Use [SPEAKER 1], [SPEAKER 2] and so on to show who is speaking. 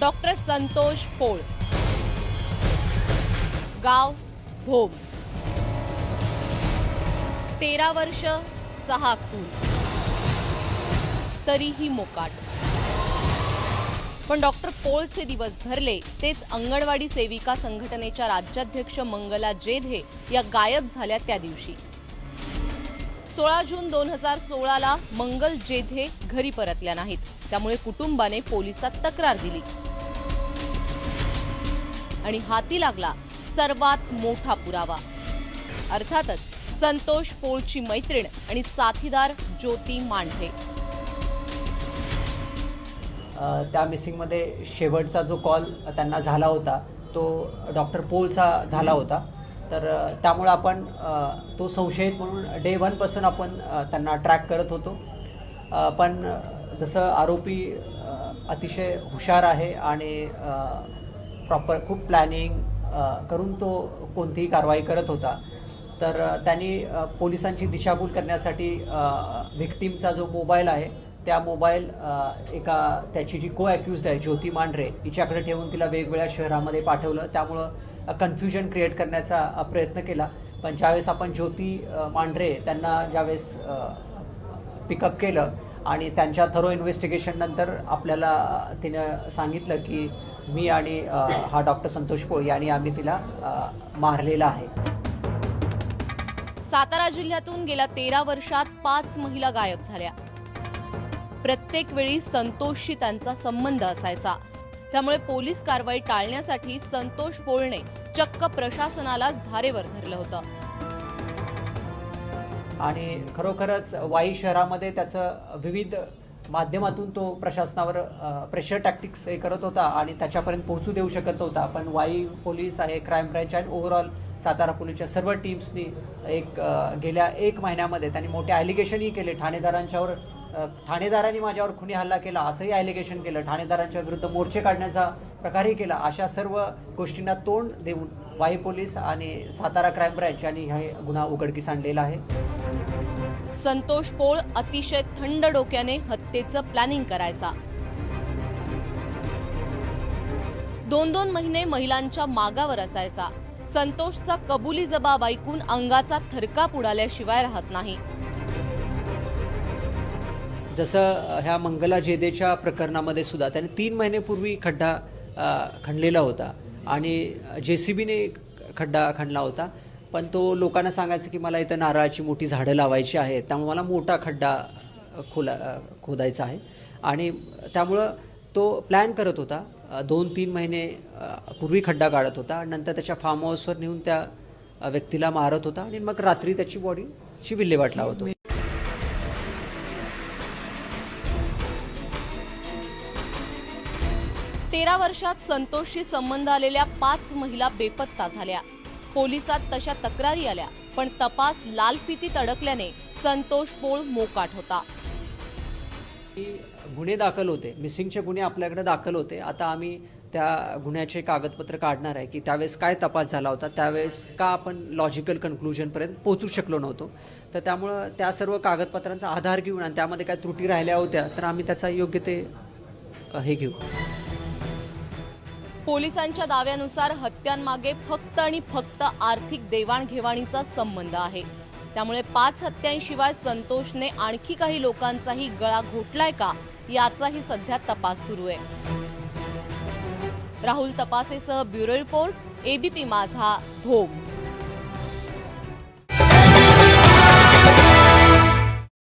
[SPEAKER 1] Doctor Santosh पोळ. गाव धोम. तेरा वर्ष सहा खून तरीही मोकाट. पण डॉक्टर पोळचे दिवस भरले तेच अंगणवाडी सेविका संघटनेच्या राज्याध्यक्ष मंगला जेधे या गायब झाल्या त्या दिवशी. सोळा जून दोन हजार सोळाला मंगल जेधे घरी परतल्या नाहीत. त्यामुळे कुटुंबाने पोलिसात तक्रार दिली. आणि हाती लागला सर्वात मोठा पुरावा. अर्थातच संतोष पोळची मैत्रीण आणि साथीदार ज्योती मांढरे.
[SPEAKER 2] त्या मिसिंगमध्ये शेवटचा जो कॉल त्यांना झाला होता तो डॉक्टर पोलचा झाला होता. तर त्यामुळं आपण तो संशयित म्हणून डे वनपासून आपण त्यांना ट्रॅक करत होतो. पण जसं आरोपी अतिशय हुशार आहे आणि प्रॉपर खूप प्लॅनिंग करून तो कोणतीही कारवाई करत होता. तर त्यांनी पोलिसांची दिशाभूल करण्यासाठी व्हिक्टीमचा जो मोबाईल आहे त्या मोबाईल एका त्याची जी को अक्युज्ड आहे ज्योती मांढरे हिच्याकडे ठेवून तिला वेगवेगळ्या शहरामध्ये पाठवलं. त्यामुळं कन्फ्युजन क्रिएट करण्याचा प्रयत्न केला. पण ज्यावेळेस आपण ज्योती मांढरे त्यांना ज्यावेळेस पिकअप केलं आणि त्यांच्या थरो इन्व्हेस्टिगेशननंतर आपल्याला तिनं सांगितलं की मी आणि हा डॉक्टर संतोष पोळ यांनी आम्ही तिला मारलेला आहे.
[SPEAKER 1] सातारा जिल्ह्यातून गेल्या तेरा वर्षात पाच महिला गायब झाल्या. प्रत्येक वेळी संतोषशी त्यांचा संबंध असायचा. त्यामुळे पोलीस कारवाई टाळण्यासाठी संतोष पोळने चक्क प्रशासनालाच धारेवर धरलं होतं.
[SPEAKER 2] आणि खरोखरच वाई शहरामध्ये त्याचं विविध माध्यमातून तो प्रशासनावर प्रेशर टॅक्टिक्स हे करत होता आणि त्याच्यापर्यंत पोहोचू देऊ शकत होता पण वाई पोलीस आहे क्राईम ब्रँच आणि ओव्हरऑल सातारा पोलीसच्या सर्व टीम्सनी एक गेल्या एक महिन्यामध्ये त्यांनी मोठे ॲलिगेशनही केले. ठाणेदारांच्यावर ठाणेदारांनी माझ्यावर खुनी हल्ला केला असंही ॲलिगेशन केलं. ठाणेदारांच्या विरुद्ध मोर्चे काढण्याचा प्रकारही केला. अशा सर्व गोष्टींना तोंड देऊन वाई पोलीस आणि सातारा क्राईम ब्रँच यांनी हा गुन्हा उघडकीस आणलेला आहे.
[SPEAKER 1] संतोष पोळ अतिशय थंड डोक्याने हत्येचं प्लॅनिंग करायचा. दोन दोन महिने महिलांच्या मागावर असायचा. संतोषचा कबुली जबाब ऐकून अंगाचा थरकाप उडाल्याशिवाय राहत नाही.
[SPEAKER 2] जसं ह्या मंगला जेदेच्या प्रकरणामध्ये सुद्धा त्याने तीन महिनेपूर्वी खड्डा खणलेला होता. आणि जे सी बीने खड्डा खणला होता. पण तो लोकांना सांगायचं की मला इथं नारळाची मोठी झाडं लावायची आहेत. त्यामुळे मला मोठा खड्डा खोला खोदायचा आहे. आणि त्यामुळं तो प्लॅन करत होता. दोन तीन महिने पूर्वी खड्डा काढत होता. नंतर त्याच्या फार्म हाऊसवर नेऊन त्या व्यक्तीला मारत होता. आणि मग रात्री त्याची बॉडीची विल्हेवाट लावत होती.
[SPEAKER 1] तेरा वर्षात संतोषशी संबंध आलेल्या पाच महिला बेपत्ता झाल्या. पोलिसात तशा तक्रारी आल्या पण तपास लालफितीत अडकल्याने संतोष पोळ मोकाट होता.
[SPEAKER 2] की गुन्हे दाखल होते. मिसिंगचे गुन्हे आपल्याकडे दाखल होते. आता आम्ही त्या गुन्ह्याचे कागदपत्र काढणार आहे की त्यावेळेस काय तपास झाला होता. त्यावेळेस का आपण लॉजिकल कन्क्लुजनपर्यंत पोहोचू शकलो नव्हतो. तर त्यामुळं त्या सर्व कागदपत्रांचा आधार घेऊन आणि त्यामध्ये काय त्रुटी राहिल्या होत्या तर आम्ही त्याचा योग्य ते हे घेऊ.
[SPEAKER 1] पोलिसांच्या दाव्यानुसार हत्यांमागे फक्त आणि फक्त आर्थिक देवाणघेवाणीचा संबंध आहे. त्यामुळे पाच हत्यांशिवाय संतोषने आणखी काही लोकांचाही गळा घोटलाय का याचाही सध्या तपास सुरू आहे. Rahul तपासेसह bureau report ABP Majha Dhom